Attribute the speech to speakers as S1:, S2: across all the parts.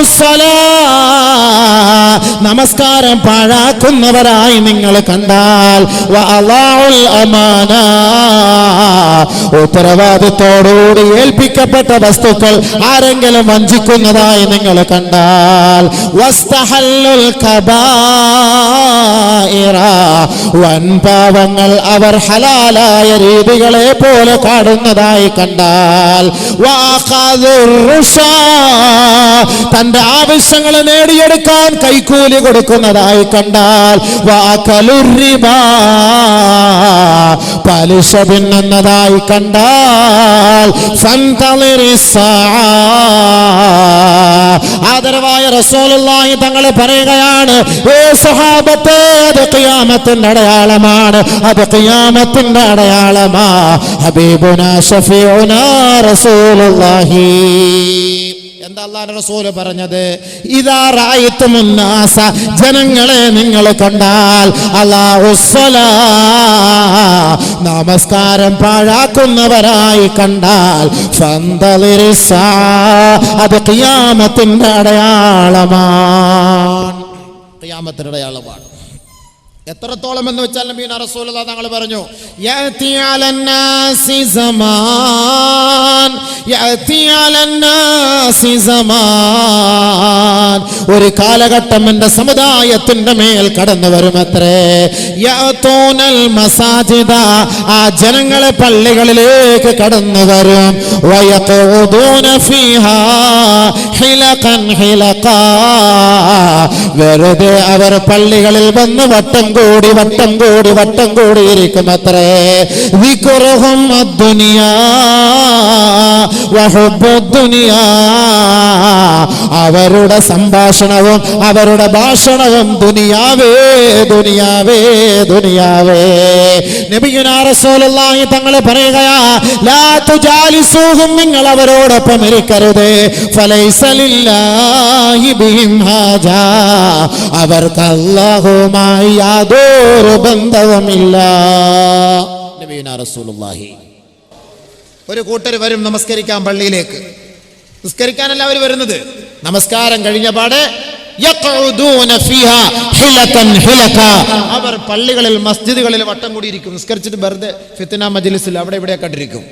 S1: الصلاة നമസ്കാരം പാഴാക്കുന്നവരായി നിങ്ങൾ കണ്ടാൽ. ഉത്തരവാദിത്തോടുകൂടി ഏൽപ്പിക്കപ്പെട്ട വസ്തുക്കൾ ആരെങ്കിലും വഞ്ചിക്കുന്നതായി നിങ്ങൾ കണ്ടാൽ. വൻപാവങ്ങൾ അവർ ഹലാലായ രീതികളെ പോലെ കാണുന്നതായി കണ്ടാൽ. തന്റെ ആവശ്യങ്ങൾ നേടിയെടുക്കാൻ കൈക്കൂലി കൊടുക്കുന്നതായി കണ്ടാൽ വാക്കലുർ പലിശ പിന്നുന്നതായി കണ്ടാൽ. ആദരവായ റസൂലുള്ളാഹി തങ്ങൾ പറയുകയാണ് ഏ സഹാബത്തെ അത് ഖിയാമത്തിന്റെ അടയാളമാണ് അത് ഖിയാമത്തിന്റെ അടയാളമാ. ഹബീബുന ഷഫീഉന റസൂലുള്ളാഹി. എന്താ അള്ളാഹുവിന്റെ റസൂൽ പറഞ്ഞത്? ഇതാ റായിത്തുമുന്നാസ ജനങ്ങളെ നിങ്ങൾ കണ്ടാൽ അല്ലാഹു സ്വലാ. നമസ്കാരം പാഴാക്കുന്നവരായി കണ്ടാൽ ഫന്തളിരി സാ. അത് ഖിയാമത്തിന്റെ അടയാളമാണ്. ഖിയാമത്തിന്റെ അടയാളമാണ്. എത്രത്തോളം എന്ന് വെച്ചാൽ നബീൻ റസൂൽ തങ്ങൾ പറഞ്ഞു ഒരു കാലഘട്ടം എന്റെ സമുദായത്തിന്റെ മേൽ കടന്നു വരുമത്രേ. യഅതൂനൽ മസാജിദ ആ ജനങ്ങളെ പള്ളികളിലേക്ക് കടന്നു വരും. വെറുതെ അവർ പള്ളികളിൽ വന്ന് വട്ടം കൂടി വട്ടം കൂടി വട്ടം കോടി ഇരിക്കും അത്രേ വിക്കുറഹും. അവരുടെ സംഭാഷണവും അവരുടെ ഭാഷണവും ദുനിയാവേ ദുനിയാവേ ദുനിയാവേ. നബിയുനാറസോലായി തങ്ങളെ പറയുകയാ നിങ്ങൾ അവരോടൊപ്പം ഇരിക്കരുത്. ഫലൈസ ലില്ലാഹി ബിഹിം ഹാജ. അവർക്ക് അല്ലാഹുമായി യാതൊരു ബന്ധവുമില്ല. നബിയുനാ റസൂലുള്ളാഹി. ഒരു കൂട്ടർ വരും നമസ്കരിക്കാൻ പള്ളിയിലേക്ക്. നിസ്കരിക്കാനല്ല അവർ വരുന്നത്. നമസ്കാരം കഴിഞ്ഞ പാടെ. അവർ പള്ളികളിൽ മസ്ജിദുകളിൽ വട്ടം കൂടിയിരിക്കും. നിസ്കരിച്ചിട്ട് വെറുതെ ഫിത്തന മജ്ലിസിൽ അവിടെ ഇവിടെ കണ്ടിരിക്കും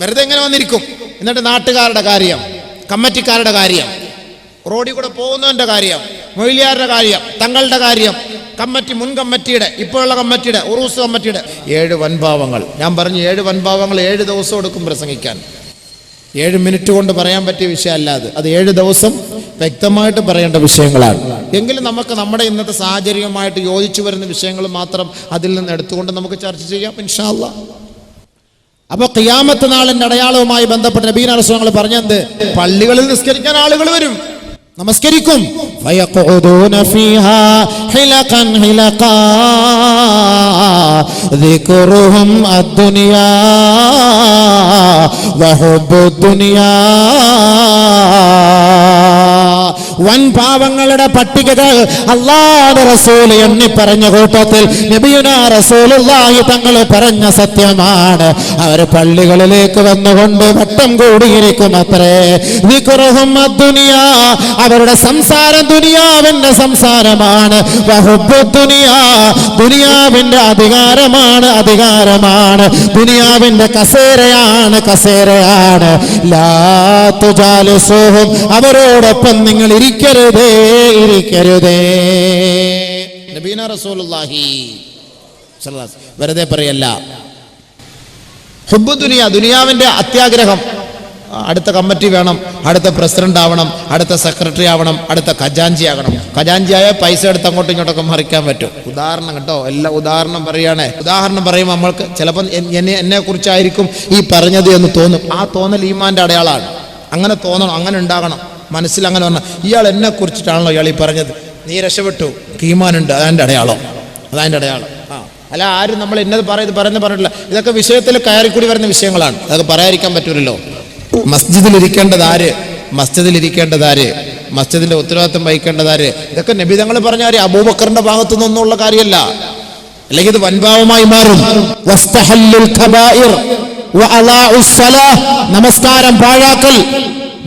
S1: വെറുതെ എങ്ങനെ വന്നിരിക്കും. എന്നിട്ട് നാട്ടുകാരുടെ കാര്യം കമ്മറ്റിക്കാരുടെ കാര്യം റോഡിൽ കൂടെ പോകുന്നവന്റെ കാര്യം മൊയിലിയാരുടെ കാര്യം തങ്ങളുടെ കാര്യം കമ്മറ്റി മുൻ കമ്മറ്റിയുടെ ഇപ്പോഴുള്ള കമ്മറ്റിയുടെ ഉറൂസ് കമ്മറ്റിയുടെ. ഏഴ് വൻഭാവങ്ങൾ. ഞാൻ പറഞ്ഞു ഏഴ് വൻഭാവങ്ങൾ ഏഴ് ദിവസം എടുക്കും പ്രസംഗിക്കാൻ. ഏഴ് മിനിറ്റ് കൊണ്ട് പറയാൻ പറ്റിയ വിഷയമല്ല അത്. അത് ഏഴ് ദിവസം വ്യക്തമായിട്ട് പറയേണ്ട വിഷയങ്ങളാണ്. എങ്കിലും നമുക്ക് നമ്മുടെ ഇന്നത്തെ സാഹചര്യവുമായിട്ട് യോജിച്ചു വരുന്ന വിഷയങ്ങൾ മാത്രം അതിൽ നിന്ന് എടുത്തുകൊണ്ട് നമുക്ക് ചർച്ച ചെയ്യാം ഇൻഷാല്ല അപ്പൊ ഖിയാമത്ത് നാളിന്റെ അടയാളവുമായി ബന്ധപ്പെട്ട നബീന റസൂലുകൾ പറഞ്ഞത് പള്ളികളിൽ നിസ്കരിക്കാൻ ആളുകൾ വരും. നമസ്കരിക്കും ഫയഖഉദൂന ഫീഹാ ഹിലഖൻ ഹിലഖാ ذكرهم الدنيا وحب الدنيا വൻ പാവങ്ങളുടെ പട്ടികകൾ അല്ലാതെ റസൂൽ എണ്ണി പറഞ്ഞ കൂട്ടത്തിൽ റസൂലുള്ളാഹി തങ്ങൾ പറഞ്ഞ സത്യമാണ്. അവർ പള്ളികളിലേക്ക് വന്നുകൊണ്ട് വട്ടം കൂടിയിരിക്കും അത്രേ വിക്രഹും അവരുടെ സംസാരം ദുനിയാവിന്റെ സംസാരമാണ്. ദുനിയാ ദുനിയാവിന്റെ അധികാരമാണ് അധികാരമാണ്. ദുനിയാവിന്റെ കസേരയാണ് കസേരയാണ്. അവരോടൊപ്പം നിങ്ങൾ ഇരിക്കരുതേ ഇരിക്കരുതേ. നബീന റസൂലുള്ളാഹി വെറുതെ പറയല്ല. ഹുബ്ബു ദുനിയ ദുനിയാവിന്റെ അത്യാഗ്രഹം. അടുത്ത കമ്മിറ്റി വേണം അടുത്ത പ്രസിഡന്റ് ആവണം അടുത്ത സെക്രട്ടറി ആവണം അടുത്ത ഖജാഞ്ചി ആകണം. ഖജാഞ്ചിയായ പൈസ എടുത്ത് അങ്ങോട്ടും ഇങ്ങോട്ടൊക്കെ മറിക്കാൻ പറ്റും. ഉദാഹരണം കേട്ടോ എല്ലാ ഉദാഹരണം പറയുകയാണേ ഉദാഹരണം പറയുമ്പോൾ നമ്മൾക്ക് ചിലപ്പോൾ എന്നെ എന്നെ കുറിച്ചായിരിക്കും ഈ പറഞ്ഞത് എന്ന് തോന്നും. ആ തോന്നൽ ഈമാന്റെ അടയാളാണ് അങ്ങനെ തോന്നണം അങ്ങനെ ഉണ്ടാകണം. മനസ്സിൽ അങ്ങനെ വന്ന ഇയാൾ എന്നെ കുറിച്ചിട്ടാണല്ലോ ഇയാൾ ഈ പറഞ്ഞത്. നീ രക്ഷപ്പെട്ടു. കീമാനുണ്ട് അതാന്റെ അടയാളം. അതാന്റെ അടയാളം. ആ. അല്ല ആരും നമ്മൾ ഇന്നത് പറയുന്നത് പറയുന്നത് പറഞ്ഞിട്ടില്ല. ഇതൊക്കെ വിഷയത്തിൽ കയറിക്കൂടി വരുന്ന വിഷയങ്ങളാണ്. അതൊക്കെ പറയാതിരിക്കാൻ പറ്റൂലല്ലോ. മസ്ജിദിൽ ഇരിക്കേണ്ടത് ആര്? മസ്ജിദിൽ ഇരിക്കേണ്ടത് ആര് മസ്ജിദിന്റെ ഉത്തരവാദിത്വം വഹിക്കേണ്ടത് ആര് ഇതൊക്കെ നബിതങ്ങൾ പറഞ്ഞ ആര് അബൂബക്കറിന്റെ ഭാഗത്തു നിന്നുള്ള കാര്യമല്ല. അല്ലെങ്കിൽ ഇത് വൻഭാവമായി മാറും. നമസ്കാരം പാഴാക്കൽ.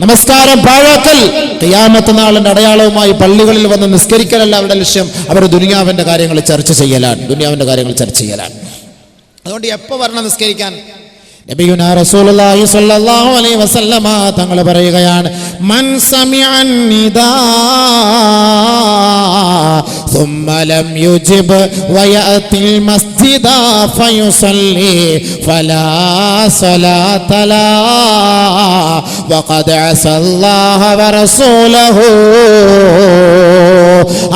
S1: നമസ്കാരം പാഴാക്കൽ. ഖിയാമത്ത് നാളിന്റെ അടയാളവുമായി പള്ളികളിൽ വന്ന് നിസ്കരിക്കലല്ല അവരുടെ ലക്ഷ്യം. അവർ ദുനിയാവിന്റെ കാര്യങ്ങൾ ചർച്ച ചെയ്യലാണ്. ദുനിയാവിന്റെ കാര്യങ്ങൾ ചർച്ച ചെയ്യലാണ്. അതുകൊണ്ട് എപ്പോ വരണം നിസ്കരിക്കാൻ? നബിയുനാ റസൂലുള്ളാഹി സ്വല്ലല്ലാഹു അലൈഹി വസല്ലമ തങ്ങൾ പറയുകയാണ് മൻ സമിഅൻ നിദാ ثم لم يجب ويأتي المسجد فيصلي فلا صلاة له وقد عصى الله ورسوله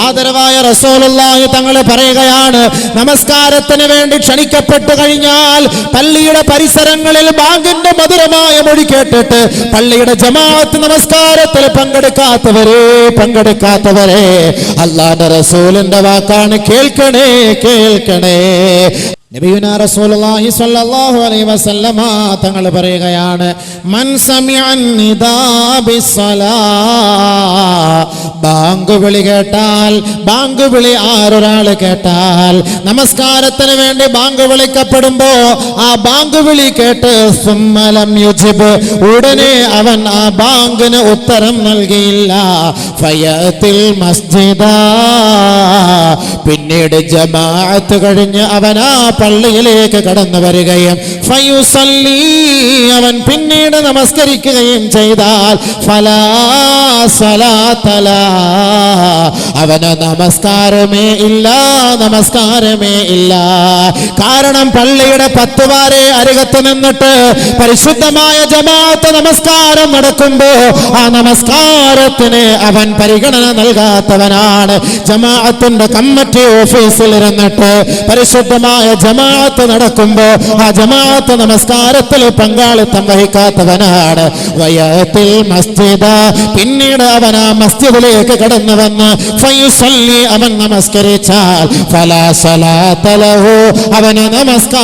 S1: ആദരവായ റസൂലുള്ളാഹി തങ്ങളെ പറയുകയാണ് നമസ്കാരത്തിന് വേണ്ടി ക്ഷണിക്കപ്പെട്ടു കഴിഞ്ഞാൽ പള്ളിയുടെ പരിസരങ്ങളിൽ ബാങ്കിന്റെ മധുരമായ മൊഴി കേട്ടിട്ട് പള്ളിയുടെ ജമാഅത്ത് നമസ്കാരത്തിൽ പങ്കെടുക്കാത്തവരെ പങ്കെടുക്കാത്തവരെ അള്ളാന്റെ റസൂലിന്റെ വാക്കാണ് കേൾക്കണേ കേൾക്കണേ. നബിയുനാ റസൂലുള്ളാഹി സ്വല്ലല്ലാഹു അലൈഹി വസല്ലമ തങ്ങൾ പറയുകയാണ് മൻ സമിഅൻ നിദാ ബിസ്സലാ. ബാങ്ക് വിളി കേട്ടാൽ ബാങ്ക് വിളി ആരൊരാൾ കേട്ടാൽ നമസ്കാരത്തിന് വേണ്ടി ബാങ്ക് വിളിക്കപ്പെടുമ്പോ ആ ബാങ്ക് വിളി കേട്ട് സുമ്മലം യുജിബ്. ഉടനെ അവൻ ആ ബാങ്കിന് ഉത്തരം നൽകിയില്ല. ഫയത്തിൽ മസ്ജിദ. പിന്നീട് ജമാഅത്ത് കഴിഞ്ഞ് അവൻ ആ പള്ളിയിലേക്ക് കടന്നു വരികയും ഫയുസല്ലി അവൻ പിന്നീട് നമസ്കരിക്കുകയും ചെയ്താൽ ഫലാ സലാത്തല അവന് നമസ്കാരമേ ഇല്ല നമസ്കാരമേ ഇല്ല. കാരണം പള്ളിയുടെ പത്തുവാരെ അരികത്ത് നിന്നിട്ട് പരിശുദ്ധമായ ജമാഅത്ത് നമസ്കാരം നടക്കുമ്പോ ആ നമസ്കാരത്തിന് അവൻ പരിഗണന നൽകാത്തവനാണ്. ജമാഅത്തിന്റെ കമ്മിറ്റി ഓഫീസിൽ ഇരുന്നിട്ട് പരിശുദ്ധമായ ജമാഅത്ത് നടക്കുമ്പോ ആ ജമാഅത്ത് നമസ്കാരത്തിൽ പങ്കാളിത്തം വഹിക്കാത്തവനാണ്. വയത്തിൽ മസ്ജിദ. പിന്നീട് അവൻ ആ മസ്ജിദിലേക്ക് കടന്നു വന്ന് അവൻ നമസ്കരിച്ചാൽ ഫലാ സലാത്തലഹു അവന് നമസ്കാരം